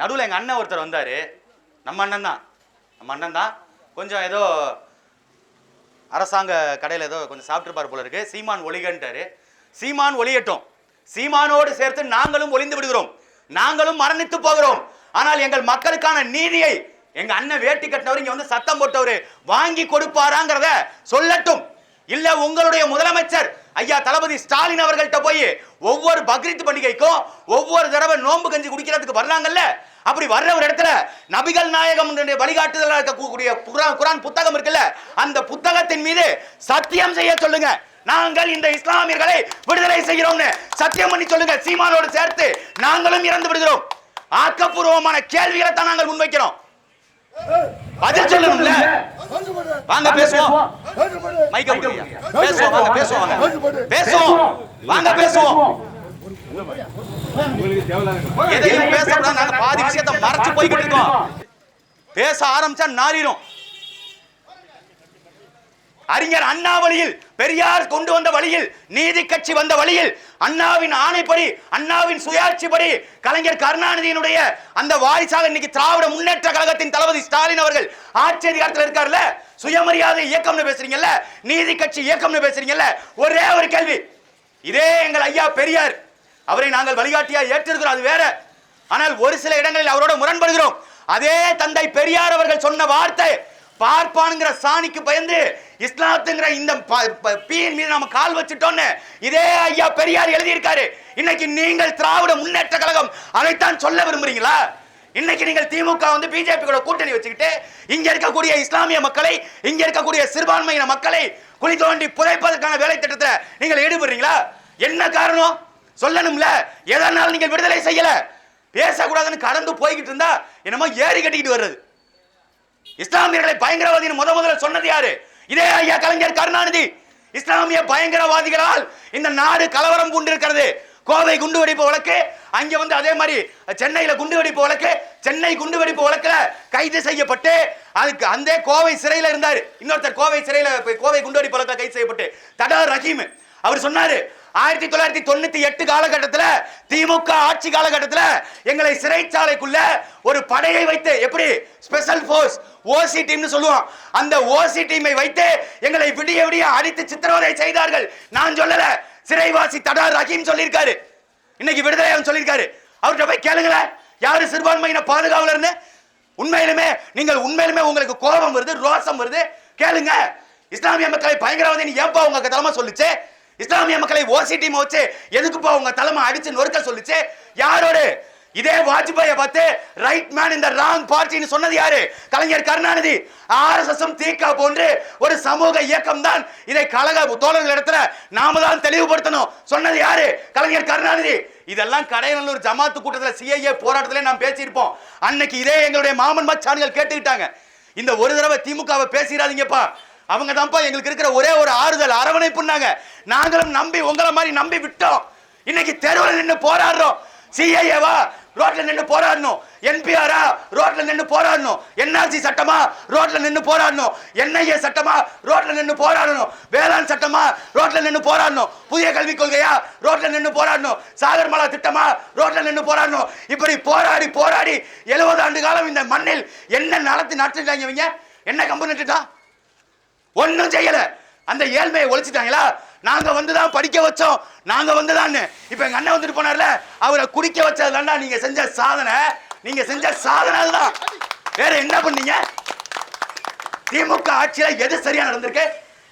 நடுவில் எங்கள் அண்ணன் ஒருத்தர் வந்தார். நம்ம அண்ணன் தான். நம்ம அண்ணன் தான். கொஞ்சம் ஏதோ அரசாங்க கடையில் ஏதோ கொஞ்சம் சாப்பிட்டுருப்பார் போல இருக்கு. சீமான் ஒளிகன்ட்டார். சீமான் ஒளியட்டும். சீமானோடு சேர்த்து நாங்களும் ஒளிந்து விடுகிறோம். நாங்களும் மரணித்து போகிறோம். ஆனால் எங்கள் மக்களுக்கான நீதியை எங்க அண்ணன் வேட்டி கட்டினவர் இங்க வந்து சத்தம் போட்டவர் வாங்கி கொடுப்பாராங்கிறத சொல்லட்டும். இல்ல உங்களுடைய முதலமைச்சர் ஐயா தளபதி ஸ்டாலின் அவர்கள்ட்ட போய் ஒவ்வொரு பக்ரீத் பண்டிகைக்கும் ஒவ்வொரு தடவை நோன்பு கஞ்சி குடிக்கிறதுக்கு வர்றாங்கல்ல? அப்படி வர்ற ஒரு இடத்துல நபிகள் நாயகம் வழிகாட்டுதலாக இருக்கக்கூடிய குரான் குரான் புத்தகம் இருக்குல்ல? அந்த புத்தகத்தின் மீது சத்தியம் செய்ய சொல்லுங்க. நாங்கள் இந்த இஸ்லாமியர்களை விடுதலை செய்கிறோம்னு சத்தியம் பண்ணி சொல்லுங்க. சீமானோடு சேர்த்து நாங்களும் இறந்து விடுகிறோம். ஆக்கப்பூர்வமான கேள்விகளை தான் நாங்கள் முன்வைக்கிறோம். பதில் சொல்லணும்ல வாங்க பேசுவோம். மைக்க பேசுவோம் வாங்க பேசுவோம் வாங்க. பேசுவோம். வாங்க பேசுவோம். எதையும் பேசக்கூடாது. நாங்க பாதி விஷயத்தை மறைச்சு போய்கிட்டு இருக்கோம். பேச ஆரம்பிச்சா நாரிடும் அறிஞர் அண்ணா வழியில் பெரியார் கொண்டு வந்த வழியில் நீதி கட்சி வந்த வழியில் அண்ணாவின் ஆணைப்படி அண்ணாவின் சுயாட்சிப்படி கலைஞர் கருணாநிதியினுடைய அந்த வாரிசாக இன்னைக்கு திராவிட முன்னேற்ற கழகத்தின் தளபதி ஸ்டாலின் அவர்கள் ஆட்சி அதிகாரத்தில் இருக்காருல்ல சுயமரியாதை இயக்கம்னு பேசுறீங்கல்ல? நீதி கட்சி இயக்கம்னு பேசுறீங்கல்ல? ஒரே ஒரு கேள்வி. இதே எங்கள் ஐயா பெரியார். அவரை நாங்கள் வழிகாட்டியா ஏற்றிருக்கிறோம் அது வேற. ஆனால் ஒரு சில இடங்களில் அவரோட முரண்படுகிறோம். அதே தந்தை பெரியார் அவர்கள் சொன்ன வார்த்தை பார்ப்பானுங்கிற சாணிக்கு பயந்து இஸ்லாத்துங்கிற இந்த ப- ப- பீயின் மீது நம்ம கால் வச்சுட்டோன்னு இதே ஐயா பெரியார் எழுதியிருக்காரு. இன்னைக்கு நீங்கள் திராவிட முன்னேற்ற கழகம் அதைத்தான் சொல்ல விரும்புறீங்களா? இன்னைக்கு நீங்கள் திமுக வந்து பிஜேபி கூட கூட்டணி வச்சுக்கிட்டு இங்க இருக்கக்கூடிய இஸ்லாமிய மக்களை இங்க இருக்கக்கூடிய சிறுபான்மையின மக்களை குழி தோண்டி புதைப்பதற்கான வேலை திட்டத்துல நீங்கள் ஈடுபடுறீங்களா? என்ன காரணம்? சொல்லணும்ல. எதனால நீங்கள் விடுதலை செய்யல? பேசக்கூடாதுன்னு கடந்து போய்கிட்டு இருந்தா என்னமோ ஏறி கட்டிக்கிட்டு வர்றது. இஸ்லாமியர்களை பயங்கரவாதின்னு முத முதல்ல சொன்னது யாரு? இதே ஐயா கலைஞர் கருணாநிதி. இஸ்லாமிய பயங்கரவாதிகளால் இந்த நாடு கலவரம் கொண்டிருக்கிறது கோவை குண்டு வெடிப்பு வழக்கு அங்க வந்து அதே மாதிரி சென்னையில குண்டு வெடிப்பு வழக்கு சென்னை குண்டு வெடிப்பு வழக்குல கைது செய்யப்பட்டு அதுக்கு அந்த கோவை சிறையில இருந்தாரு. இன்னொருத்தர் கோவை சிறையில கோவை குண்டு வெடிப்பு வழக்கில் கைது செய்யப்பட்டு. தடா ரஹீம். அவர் சொன்னாரு ஆயிரத்தி தொள்ளாயிரத்தி தொண்ணூத்தி எட்டு காலகட்டத்தில் திமுக ஆட்சி காலகட்டத்தில் எங்களை சிறைச்சாலைக்குள்ள ஒரு படையை வைத்து எப்படி? ஸ்பெஷல் ஃபோர்ஸ் ஓசி டீம்னு சொல்லுவோம். அந்த ஓசி டீமை வைத்து எங்களை விடிய விடிய அடித்து சித்திரவதை செய்தார்கள். நான் சொல்லல சிறைவாசி தடா ரஹீம் சொல்லியிருக்காரு. இன்னைக்கு விடுதலை அவன் சொல்லியிருக்காரு. அவர்கிட்ட போய் கேளுங்களேன் யாரு சிறுபான்மையின பாதுகாவலர்னு உண்மையிலுமே நீங்கள் உண்மையிலுமே உங்களுக்கு கோபம் வருது ரோசம் வருது. கேளுங்க இஸ்லாமிய மக்களை பயங்கரவாதி ஏன்பா உங்க தலைமை சொல்லுச்சு? இஸ்லாமிய மக்களை ஓசி டீம் வச்சு எதுக்குப்பா உங்க தலைமை அடிச்சு நொறுக்க சொல்லிச்சு? யாரோடு? இதே வாஜ்பாய பார்த்து ரைட் மேன் இந்த ராங் பார்ட்டின்னு சொன்னது யாரு? கலைஞர் கருணாநிதி. ஆர்எஸ்எஸ் தீகா போன்று ஒரு சமூக இயக்கம் தான் இதை கழக தோழர்கள் இடத்துல நாம தான் தெளிவுபடுத்தணும். சொன்னது யாரு? கலைஞர் கருணாநிதி. இதெல்லாம் கடையநல்லூர் ஜமாத்து கூட்டத்தில் சிஐஏ போராட்டத்திலே நாம் பேசியிருப்போம். அன்னைக்கு இதே எங்களுடைய மாமன் மச்சான்கள் கேட்டுக்கிட்டாங்க. இந்த ஒரு தடவை திமுகவை பேசிடாதீங்கப்பா. அவங்க தான்ப்பா எங்களுக்கு இருக்கிற ஒரே ஒரு ஆறுதல் அரவணைப்புனாங்க நாங்களும் நம்பி உங்களை மாதிரி நம்பி விட்டோம். இன்னைக்கு தெருவில் நின்று போராடுறோம். சிஐஏவா ரோட்ல நின்று போராடணும். என்பிஆரா ரோட்ல நின்று போராடணும். என்ஆர்சி சட்டமா? ரோட்ல நின்று போராடணும். என்ஐஏ சட்டமா? ரோட்ல நின்று போராடணும். வேளாண் சட்டமா? ரோட்ல நின்று போராடணும். புதிய கல்விக் கொள்கையா? ரோட்ல நின்று போராடணும். சாகர்மலா திட்டமா? ரோட்ல நின்று போராடணும். இப்படி போராடி போராடி எழுபது ஆண்டு காலம் இந்த மண்ணில் என்ன நடத்தி நடத்திட்டாங்க இவங்க? என்ன கம்பு நட்டுட்டான் ஒன்றும் செய்யல. அந்த ஏழ்மையை ஒழிச்சிட்டாங்களா? நாங்க வந்து தான் படிக்க வச்சோம். நாங்க வந்துதான்னு. இப்ப எங்க அண்ணன் வந்துட்டு போனார்ல அவரை குடிக்க வச்சதுதான்டா நீங்க செஞ்ச சாதனை. நீங்க செஞ்ச சாதனை அதுதான். வேற என்ன பண்ணீங்க? திமுக ஆட்சியில எது சரியா நடந்திருக்கு?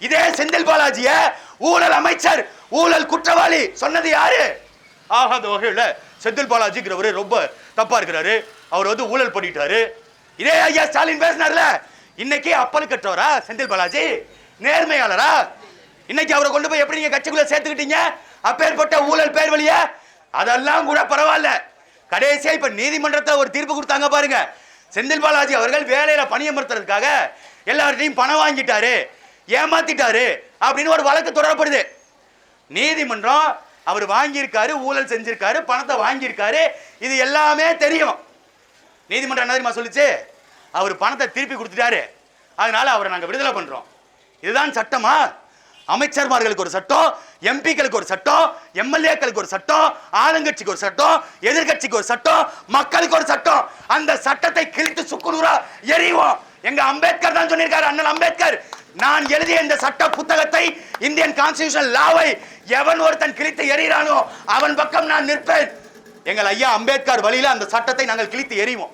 இதே செந்தில் பாலாஜிய ஊழல் அமைச்சர் ஊழல் குற்றவாளி சொன்னது யாரு? ஆகாத வகையில் செந்தில் பாலாஜிங்கிறவரு ரொம்ப தப்பா இருக்கிறாரு. அவர் வந்து ஊழல் பண்ணிட்டாரு. இதே ஐயா ஸ்டாலின் பேசினார்ல இன்னைக்கு அப்பல் கட்டுறவரா செந்தில் பாலாஜி? நேர்மையாளரா? இன்னைக்கு அவரை கொண்டு போய் எப்படி நீங்க கட்சிக்குள்ள சேர்த்துக்கிட்டீங்க? அப்பேற்பட்ட ஊழல் பேர் வழிய அதெல்லாம் கூட பரவாயில்ல. கடைசியா இப்ப நீதிமன்றத்தை ஒரு தீர்ப்பு கொடுத்தாங்க பாருங்க. செந்தில் பாலாஜி அவர்கள் வேலையில பணியமர்த்துறதுக்காக எல்லார்ட்டையும் பணம் வாங்கிட்டாரு. ஏமாத்திட்டாரு அப்படின்னு ஒரு வழக்கு தொடரப்படுது. நீதிமன்றம் அவர் வாங்கியிருக்காரு ஊழல் செஞ்சிருக்காரு பணத்தை வாங்கியிருக்காரு. இது எல்லாமே தெரியும். நீதிமன்றம் என்ன தெரியுமா சொல்லுச்சு? அவர் பணத்தை திருப்பி கொடுத்துட்டாரு. அதனால அவரை நாங்கள் விடுதலை பண்றோம். இதுதான் சட்டமா? அமைச்சர்மார்களுக்கு ஒரு சட்டம் எம்பிக்களுக்கு ஒரு சட்டம் எம்எல்ஏக்களுக்கு ஒரு சட்டம் ஆளுங்கட்சிக்கு ஒரு சட்டம் எதிர்க்கட்சிக்கு ஒரு சட்டம் மக்களுக்கு ஒரு சட்டம். அந்த சட்டத்தை கிழித்து சுக்குநூறா எறிவோம். எங்க அம்பேத்கர் தான் சொல்லியிருக்காரு அண்ணல் அம்பேத்கர். நான் எழுதிய இந்த சட்ட புத்தகத்தை இந்தியன் கான்ஸ்டியூஷன் லாவை எவன் ஒருத்தன் கிழித்து எறிகிறானோ அவன் பக்கம் நான் நிற்பேன். எங்கள் ஐயா அம்பேத்கர் வழியில் அந்த சட்டத்தை நாங்கள் கிழித்து எறிவோம்.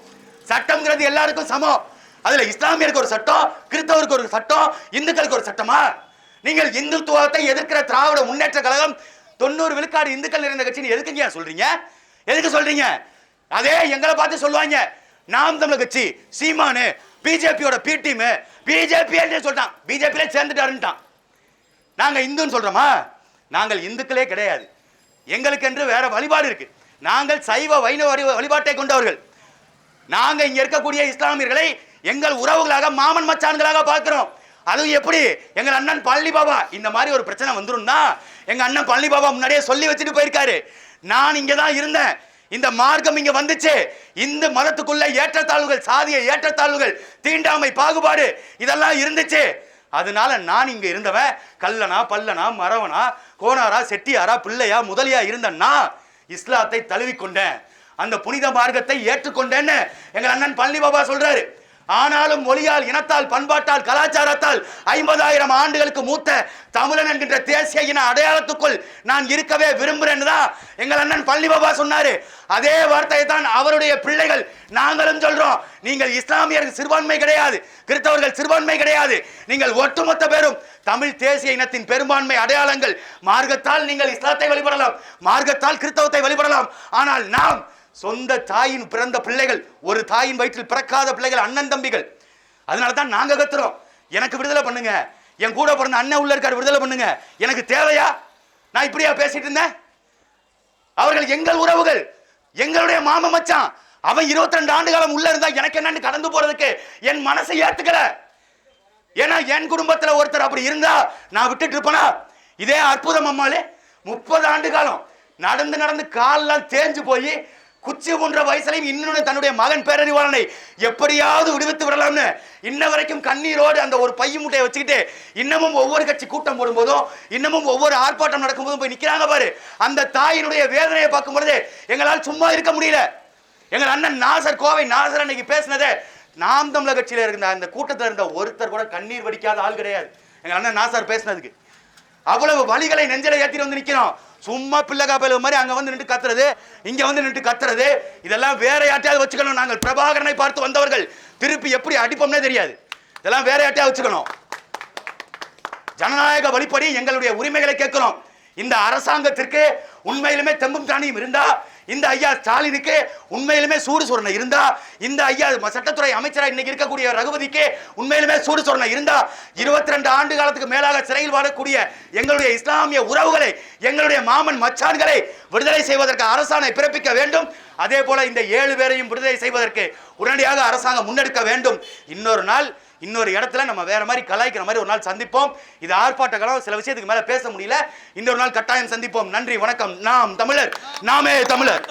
சட்டம்ங்கிறது எல்லாருக்கும் சமம். அதுல இஸ்லாமியருக்கு ஒரு சட்டம் கிறிஸ்தவருக்கு ஒரு சட்டம் இந்துக்களுக்கு ஒரு சட்டமா? நீங்கள் இந்துத்துவத்தை எதிர்க்கிற திராவிட முன்னேற்ற கழகம் தொண்ணூறு விழுக்காடு இந்துக்கள் நிறைந்த கட்சின்னு எதுக்குங்க சொல்றீங்க? எதுக்கு சொல்றீங்க? அதே எங்களை பார்த்து சொல்லுவாங்க. நாம் தமிழ் கட்சி சீமானு பிஜேபியோட பி டீம் பிஜேபி சொல்லிட்டான்? பிஜேபியில சேர்ந்துட்டாருன்ட்டான். நாங்க இந்துன்னு சொல்றோமா? நாங்கள் இந்துக்களே கிடையாது. எங்களுக்கென்று வேற வழிபாடு இருக்கு. நாங்கள் சைவ வைணவ வழி- வழிபாட்டை கொண்டவர்கள். நாங்க இங்க இருக்கக்கூடிய இஸ்லாமியர்களை எங்கள் உறவுகளாக மாமன் மச்சான்களாக பார்க்கிறோம். அதுவும் எப்படி? எங்கள் அண்ணன் பழனி பாபா இந்த மாதிரி ஒரு பிரச்சனை வந்துரும்னா எங்கள் அண்ணன் பழனி பாபா முன்னாடியே சொல்லி வச்சுட்டு போயிருக்காரு. நான் இங்கே தான் இருந்தேன். இந்த மார்க்கம் இங்கே வந்துச்சு. இந்த மதத்துக்குள்ள ஏற்றத்தாழ்வுகள் சாதிய ஏற்றத்தாழ்வுகள் தீண்டாமை பாகுபாடு இதெல்லாம் இருந்துச்சு. அதனால நான் இங்கே இருந்தவன் கல்லனா பல்லனா மரவனா கோனாரா செட்டியாரா பிள்ளையா முதலியா இருந்தேன்னா இஸ்லாத்தை தழுவிக்கொண்டேன். அந்த புனித மார்க்கத்தை ஏற்றுக்கொண்டேன்னு எங்கள் அண்ணன் பழனி பாபா சொல்றாரு. ஆனாலும் மொழியால் இனத்தால் பண்பாட்டால் கலாச்சாரத்தால் ஐம்பதாயிரம் ஆண்டுகளுக்கு மூத்த தமிழன் என்கின்ற தேசிய இன அடையாளத்துக்குள் நான் இருக்கவே விரும்புகிறேன்னு தான் எங்கள் அண்ணன் பள்ளி பாபா சொன்னாரு. அதே வார்த்தையை தான் அவருடைய பிள்ளைகள் நாங்களும் சொல்றோம். நீங்கள் இஸ்லாமியர்கள் சிறுபான்மை கிடையாது கிறிஸ்தவர்கள் சிறுபான்மை கிடையாது. நீங்கள் ஒட்டுமொத்த பேரும் தமிழ் தேசிய இனத்தின் பெரும்பான்மை அடையாளங்கள் மார்க்கத்தால் நீங்கள் இஸ்லாத்தை வழிபடலாம் மார்க்கத்தால் கிறிஸ்தவத்தை வழிபடலாம். ஆனால் நாம் சொந்த தாயின் பிறந்த பிள்ளைகள் ஒரு தாயின் வயிற்றில் பிறக்காத பிள்ளைகள் அண்ணன் தம்பிகள். அதனால தான் நாங்கள் கத்துறோம். எனக்கு விடுதலை பண்ணுங்க. என் கூட பிறந்த அண்ணன் உள்ள இருக்கார் விடுதலை பண்ணுங்க. எனக்கு தேவையா? நான் இப்படியா பேசிட்டு இருந்தேன்? அவர்கள் எங்கள் உறவுகள் எங்களுடைய மாம மச்சான் அவன் 22 ஆண்டு காலம் உள்ள இருந்தா எனக்கு என்னன்னு கடந்து போறதுக்கு என் மனசை ஏத்துக்கல. ஏன்னா என் குடும்பத்துல ஒருத்தர் அப்படி இருந்தா நான் விட்டுட்டு இருப்பேனா? இதே அற்புதம் அம்மாளே முப்பது ஆண்டு காலம் நடந்து நடந்து கால்லாம் தேஞ்சு போய் குச்சி போன்ற வயசுலையும் இன்னொன்று தன்னுடைய மகன் பேரறிவாளனை எப்படியாவது விடுவித்து விடலாம்னு இன்ன வரைக்கும் கண்ணீரோடு அந்த ஒரு பைய முட்டையை வச்சுக்கிட்டு இன்னமும் ஒவ்வொரு கட்சி கூட்டம் போடும்போதும் இன்னமும் ஒவ்வொரு ஆர்ப்பாட்டம் நடக்கும்போதும் போய் நிற்கிறாங்க பாரு. அந்த தாயினுடைய வேதனையை பார்க்கும் பொழுது எங்களால் சும்மா இருக்க முடியல. எங்கள் அண்ணன் நாசர் கோவை நாசர் அன்னைக்கு பேசினதே நாம் தமிழ கட்சியில் இருந்த அந்த கூட்டத்தில் இருந்த ஒருத்தர் கூட கண்ணீர் வடிக்காத ஆள் கிடையாது. எங்கள் அண்ணன் நாசர் பேசினதுக்கு. அவ்வளவு வலிகளை நெஞ்சில ஏற்றிட்டு வந்து நிற்கிறோம் சும்மா பிள்ளைகா பயில மாதிரி அங்கே வந்து நின்று கத்துறது இங்கே வந்து நின்று கத்துறது இதெல்லாம் வேற யார்ட்டையாவது வச்சுக்கணும். நாங்கள் பிரபாகரனை பார்த்து வந்தவர்கள். திருப்பி எப்படி அடிப்போம்னே தெரியாது. இதெல்லாம் வேற யார்ட்டையாவது வச்சுக்கணும். ஜனநாயக வழிப்படி எங்களுடைய உரிமைகளை கேட்கிறோம். இந்த அரசாங்கத்திற்கு உண்மையிலுமே தெம்பும் தானியும் இருந்தால் இந்த ஐயா ஸ்டாலினுக்கு உண்மையிலுமே சூடு சொரணை இருந்தா இந்த ஐயா சட்டத்துறை அமைச்சரா இன்னைக்கு இருக்கக்கூடிய ரகுபதிக்கு உண்மையிலுமே சூடு சொரணை இருந்தா இருபத்தி ரெண்டு ஆண்டு காலத்துக்கு மேலாக சிறையில் வாழக்கூடிய எங்களுடைய இஸ்லாமிய உறவுகளை எங்களுடைய மாமன் மச்சான்களை விடுதலை செய்வதற்கு அரசாணை பிறப்பிக்க வேண்டும். அதே போல இந்த ஏழு பேரையும் விடுதலை செய்வதற்கு உடனடியாக அரசாங்கம் முன்னெடுக்க வேண்டும். இன்னொரு நாள் இன்னொரு இடத்துல நம்ம வேற மாதிரி கலாய்க்கிற மாதிரி ஒரு நாள் சந்திப்போம். இது ஆர்ப்பாட்ட காலம் சில விஷயத்துக்கு மேல பேச முடியல. இன்னொரு நாள் கட்டாயம் சந்திப்போம். நன்றி வணக்கம். நாம் தமிழர் நாமே தமிழர்.